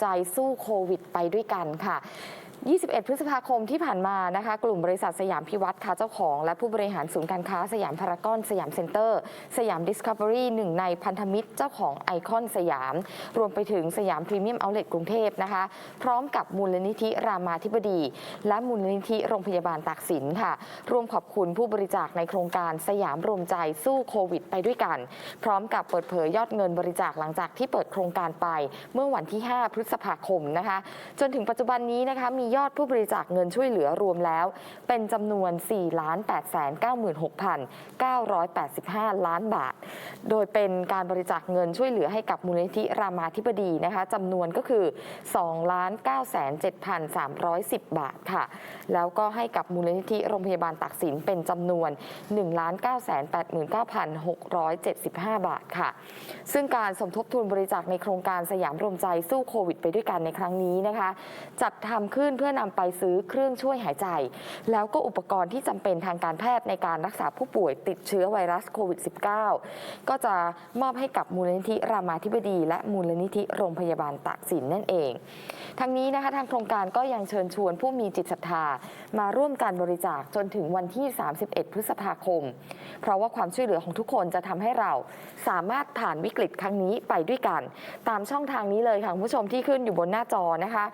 ใจสู้โควิดไปด้วยกันค่ะ 21 พฤษภาคมที่ผ่านมานะคะ กลุ่มบริษัทสยามพิวัตรค่ะเจ้าของ และผู้บริหารศูนย์การค้าสยามพารากอนสยามเซ็นเตอร์ สยามดิสคัฟเวอรี่หนึ่งในพันธมิตรเจ้าของไอคอนสยาม รวมไปถึงสยามพรีเมียมเอาท์เลทกรุงเทพนะคะ พร้อมกับมูลนิธิรามาธิบดี และมูลนิธิโรงพยาบาลตากสินค่ะ ร่วมขอบคุณผู้บริจาคในโครงการสยามรวมใจสู้โควิด ไปด้วยกัน พร้อมกับเปิดเผยยอดเงินบริจาคหลังจากที่เปิดโครงการไป เมื่อวันที่ 5 พฤษภาคมนะคะ จนถึงปัจจุบันนี้นะคะมียอดผู้บริจาคเงินช่วยเหลือรวมแล้ว เป็นจำนวน4 8 9 6 985 ล้านบาท โดยเป็นการบริจาคเงินช่วยเหลือให้กับมูลนิธิรามาธิบดีนะคะจำนวนก็คือ2 9 7 3 1 0 บาทค่ะ แล้วก็ให้กับมูลนิธิโรงพยาบาลตากสินเป็นจำนวน1 9 8 9 675 บาทค่ะ ซึ่งการสมทบทุนบริจาคในโครงการสยามรวมใจสู้โควิดไปด้วยกันในครั้งนี้นะคะ จัดทำขึ้นเพื่อนำไปซื้อเครื่องช่วยหายใจ แล้วก็อุปกรณ์ที่จำเป็นทางการแพทย์ในการรักษาผู้ป่วยติดเชื้อไวรัสโควิด -19 ก็จะมอบให้กับมูลนิธิรามาธิบดี และมูลนิธิโรงพยาบาลตากสินนั่นเอง ทั้งนี้นะคะทางโครงการก็ยังเชิญชวนผู้มีจิตศรัทธา มาร่วมการบริจาคจนถึงวันที่ 31 พฤษภาคม เพราะว่าความช่วยเหลือของทุกคนจะทำให้เราสามารถผ่านวิกฤตครั้งนี้ไปด้วยกัน ตามช่องทางนี้เลยค่ะคุณผู้ชมที่ขึ้นอยู่บนหน้าจอนะคะ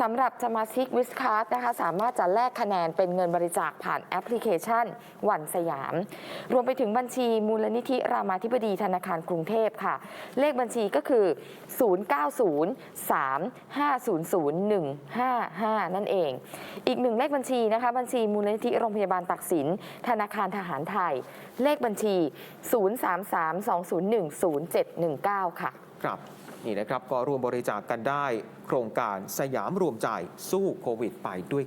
สำหรับสมาชิกวิสคาร์ดนะคะสามารถจะแลกคะแนนเป็นเงินบริจาคผ่านแอปพลิเคชัน วันสยาม รวมไปถึงบัญชีมูลนิธิรามาธิบดีธนาคารกรุงเทพค่ะ เลขบัญชีก็คือ 0903500155 นั่นเอง อีกหนึ่งเลขบัญชีนะคะบัญชีมูลนิธิโรงพยาบาลตักสิน ธนาคารทหารไทย เลขบัญชี 0332010719 ค่ะ ครับ นี่นะครับก็ร่วมบริจาคกันได้ โครงการสยามรวมใจสู้โควิดไปด้วย